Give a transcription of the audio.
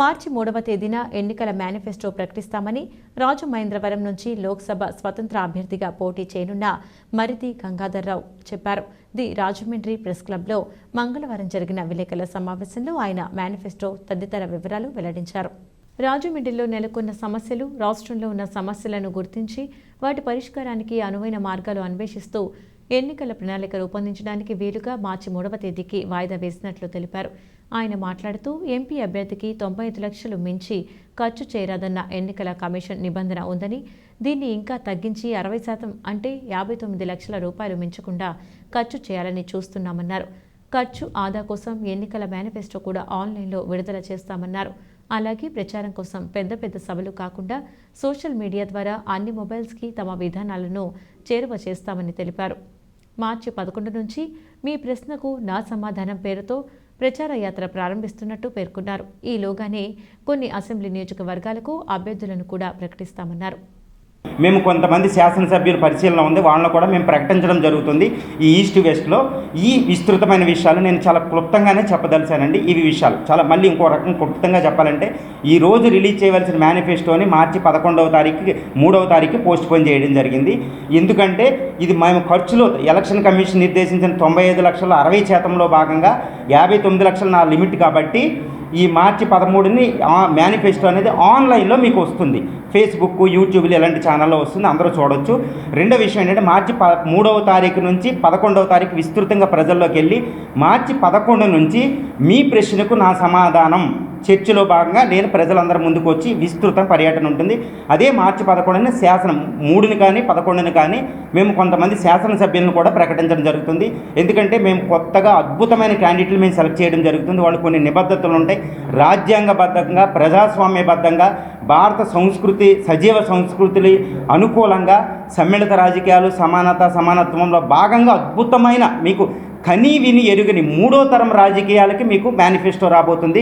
మార్చి మూడవ తేదీన ఎన్నికల మేనిఫెస్టో ప్రకటిస్తామని రాజమహేంద్రవరం నుంచి లోక్సభ స్వతంత్ర అభ్యర్థిగా పోటీ చేయనున్న మరిది గంగాధర్రావు చెప్పారు. ది రాజమండ్రి ప్రెస్ క్లబ్లో మంగళవారం జరిగిన విలేకరుల సమావేశంలో ఆయన మేనిఫెస్టో తదితర వివరాలు వెల్లడించారు. రాజమండ్రిలో నెలకొన్న సమస్యలు రాష్ట్రంలో ఉన్న సమస్యలను గుర్తించి వాటి పరిష్కారానికి అనువైన మార్గాలు అన్వేషిస్తూ ఎన్నికల ప్రణాళిక రూపొందించడానికి వీలుగా మార్చి మూడవ తేదీకి వాయిదా వేసినట్లు తెలిపారు. ఆయన మాట్లాడుతూ ఎంపీ అభ్యర్థికి తొంభై ఐదు లక్షలు మించి ఖర్చు చేయరాదన్న ఎన్నికల కమిషన్ నిబంధన ఉందని దీన్ని ఇంకా తగ్గించి అరవై శాతం అంటే యాభై తొమ్మిది లక్షల రూపాయలు మించకుండా ఖర్చు చేయాలని చూస్తున్నామన్నారు. ఖర్చు ఆదా కోసం ఎన్నికల మేనిఫెస్టో కూడా ఆన్లైన్లో విడుదల చేస్తామన్నారు. అలాగే ప్రచారం కోసం పెద్ద పెద్ద సభలు కాకుండా సోషల్ మీడియా ద్వారా అన్ని మొబైల్స్కి తమ విధానాలను చేరువ చేస్తామని తెలిపారు. మార్చి పదకొండు నుంచి మీ ప్రశ్నకు నా సమాధానం పేరుతో ప్రచార యాత్ర ప్రారంభిస్తున్నట్టు పేర్కొన్నారు. ఈలోగానే కొన్ని అసెంబ్లీ నియోజకవర్గాలకు అభ్యర్థులను కూడా ప్రకటిస్తామన్నారు. మేము కొంతమంది శాసనసభ్యుల పరిశీలన ఉంది వాళ్ళని కూడా మేము ప్రకటించడం జరుగుతుంది ఈ ఈస్ట్ వెస్ట్లో. ఈ విస్తృతమైన విషయాలు నేను చాలా క్లుప్తంగానే చెప్పదలిచానండి ఇవి విషయాలు. చాలా మళ్ళీ ఇంకో రకం క్లుప్తంగా చెప్పాలంటే ఈ రోజు రిలీజ్ చేయవలసిన మేనిఫెస్టోని మార్చి పదకొండవ తారీఖు మూడవ తారీఖు పోస్ట్ పోన్ చేయడం జరిగింది. ఎందుకంటే ఇది మేము ఖర్చులో ఎలక్షన్ కమిషన్ నిర్దేశించిన తొంభై ఐదు లక్షల అరవై శాతంలో భాగంగా యాభై తొమ్మిది లక్షలు నా లిమిట్ కాబట్టి ఈ మార్చి పదమూడుని మేనిఫెస్టో అనేది ఆన్లైన్లో మీకు వస్తుంది. ఫేస్బుక్ యూట్యూబ్లు ఇలాంటి ఛానల్లో వస్తుంది. అందరూ చూడొచ్చు. రెండో విషయం ఏంటంటే మార్చి ప మూడవ తారీఖు నుంచి పదకొండవ తారీఖు విస్తృతంగా ప్రజల్లోకి వెళ్ళి మార్చి పదకొండు నుంచి మీ ప్రశ్నకు నా సమాధానం. చర్చిలో భాగంగా నేను ప్రజలందరి ముందుకు వచ్చి విస్తృత పర్యటన ఉంటుంది. అదే మార్చి పదకొండుని శాసనం మూడుని కానీ పదకొండుని కానీ మేము కొంతమంది శాసనసభ్యులను కూడా ప్రకటించడం జరుగుతుంది. ఎందుకంటే మేము కొత్తగా అద్భుతమైన క్యాండిడేట్లు మేము సెలెక్ట్ చేయడం జరుగుతుంది. వాళ్ళు కొన్ని నిబద్ధతలు ఉంటాయి. రాజ్యాంగబద్ధంగా ప్రజాస్వామ్యబద్ధంగా భారత సంస్కృతి సజీవ సంస్కృతులు అనుకూలంగా సమ్మిళిత రాజకీయాలు సమానత సమానత్వంలో భాగంగా అద్భుతమైన మీకు కనీ విని ఎరుగని మూడో తరం రాజకీయాలకి మీకు మేనిఫెస్టో రాబోతుంది.